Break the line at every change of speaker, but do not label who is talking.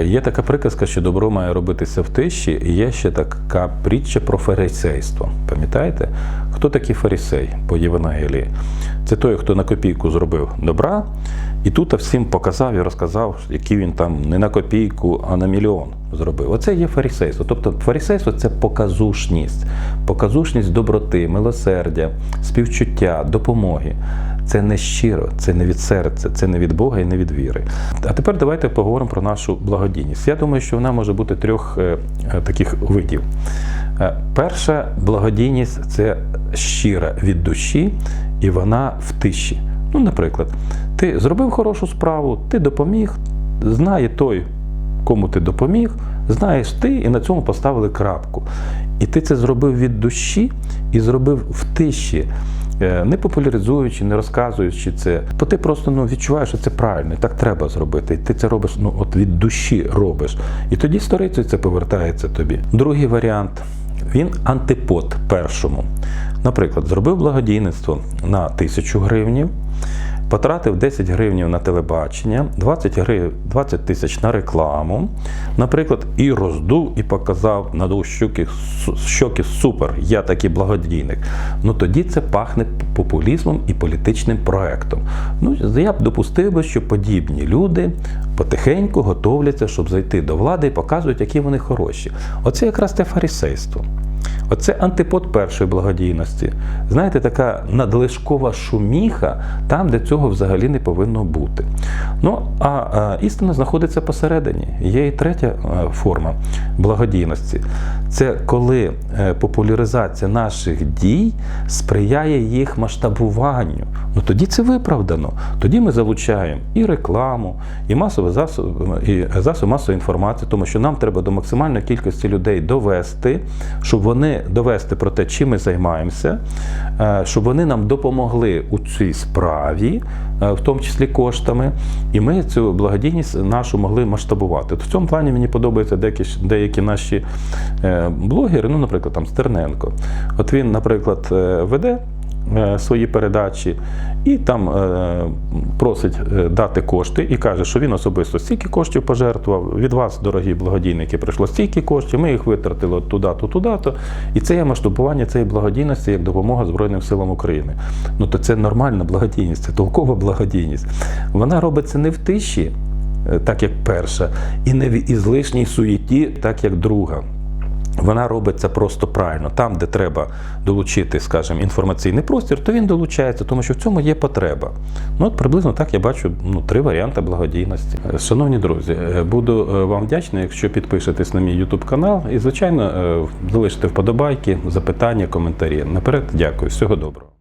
Є така приказка, що добро має робитися в тиші, і є ще така притча про фарисейство. Пам'ятаєте? Хто такий фарисей по Євангелії? Це той, хто на копійку зробив добра, і тут всім показав і розказав, який він там не на копійку, а на мільйон зробив. Оце є фарисейство. Тобто фарисейство це показушність, показушність доброти, милосердя, співчуття, допомоги. Це не щиро, це не від серця, це не від Бога і не від віри. А тепер давайте поговоримо про нашу благодійність. Я думаю, що вона може бути трьох е, е, таких видів. Е, Перша благодійність це щира від душі, і вона в тиші. Ну, наприклад, ти зробив хорошу справу, ти допоміг, знає той, кому ти допоміг, знаєш ти, і на цьому поставили крапку. І ти це зробив від душі і зробив в тиші. Е, Не популяризуючи, не розказуючи це, бо ти просто ну, відчуваєш, що це правильно, і так треба зробити. І ти це робиш ну, от від душі робиш. І тоді сторицею це повертається тобі. Другий варіант він антипод першому. Наприклад, зробив благодійництво на тисячу гривнів, потратив 10 гривнів на телебачення, 20 грив, 20 тисяч на рекламу, наприклад, і роздув, і показав, надув щоки, щоки супер, я такий благодійник. Ну тоді це пахне популізмом і політичним проектом. Ну, я б допустив би, що подібні люди потихеньку готовляться, щоб зайти до влади і показують, які вони хороші. Оце якраз те фарисейство. Оце антипод першої благодійності. Знаєте, така надлишкова шуміха там, де цього взагалі не повинно бути. Ну, а, істина знаходиться посередині. Є і третя е, форма благодійності. Це коли е, популяризація наших дій сприяє їх масштабуванню. Ну тоді це виправдано. Тоді ми залучаємо і рекламу, і масові засоби, і засоби масової інформації, тому що нам треба до максимальної кількості людей довести, щоб вони довести про те, чим ми займаємося, е, щоб вони нам допомогли у цій справі, е, в тому числі коштами, і ми цю благодійність нашу могли масштабувати. В цьому плані мені подобаються деякі, деякі наші е, блогери, ну, наприклад, там Стерненко. От він, наприклад, веде свої передачі і там е, просить е, дати кошти і каже, що він особисто стільки коштів пожертвував. Від вас, дорогі благодійники, прийшло стільки коштів, ми їх витратили туди-то, туди-то. І це є масштабування цієї благодійності як допомога Збройним силам України. Ну то це нормальна благодійність, це толкова благодійність. Вона робиться не в тиші, е, так як перша, і не в ізлишній суєті, так як друга. Вона робиться просто правильно. Там, де треба долучити, скажімо, інформаційний простір, то він долучається, тому що в цьому є потреба. Ну, от приблизно так я бачу ну, три варіанти благодійності. Шановні друзі, е, буду е, вам вдячний, якщо підпишетесь на мій YouTube канал і, звичайно, е, залишите вподобайки, запитання, коментарі. Наперед, дякую, всього доброго.